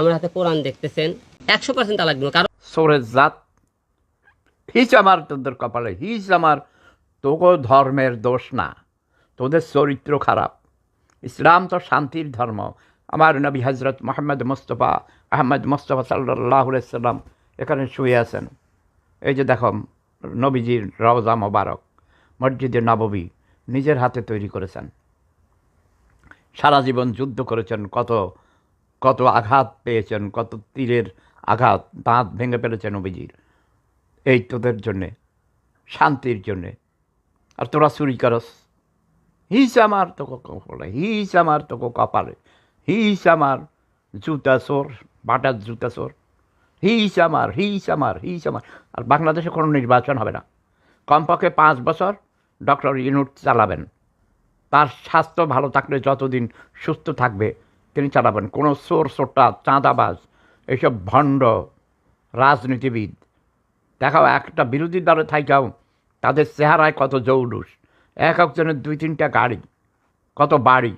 আমার হাতে কোরআন দেখতেছেন, একশো পার্সেন্ট তালাক কারণ সোরের জাত হিস আমার তোদের কপালে হিস আমার তোকে ধর্মের দোষ না, তোদের চরিত্র খারাপ। ইসলাম তো শান্তির ধর্ম। আমার নবী হজরত মোহাম্মদ মুস্তফা, আহমদ মুস্তফা সাল্লাহ সাল্লাম এখানে শুয়ে আছেন। এই যে দেখো, নবীজির রওজা মোবারক, মসজিদে নববী নিজের হাতে তৈরি করেছেন। সারা জীবন যুদ্ধ করেছেন, কত কত আঘাত পেয়েছেন, কত তীরের আঘাত, দাঁত ভেঙে ফেলেছেন অভিজির এই তোদের জন্যে, শান্তির জন্যে। আর তোরা চুরি করস। হিস আমার তোকে কপালে, হিস আমার তোকে কপালে। হিস আমার জুতা চোর, বাটার জুতা চোর। হিস আমার হিস আমার হিস আমার। আর বাংলাদেশে কোনো নির্বাচন হবে না। কমপক্ষে পাঁচ বছর ডক্টর ইউনুট চালাবেন। তার স্বাস্থ্য ভালো থাকলে যতদিন সুস্থ থাকবে তিনি চালাবেন কোনো সোর সোটা চাঁদাবাজ, এইসব ভণ্ড রাজনীতিবিদ। দেখাও, একটা বিরোধী দলে থাইকাও, তাদের চেহারায় কত জৌলুস। এক একজনের দুই তিনটা গাড়ি, কত বাড়ি।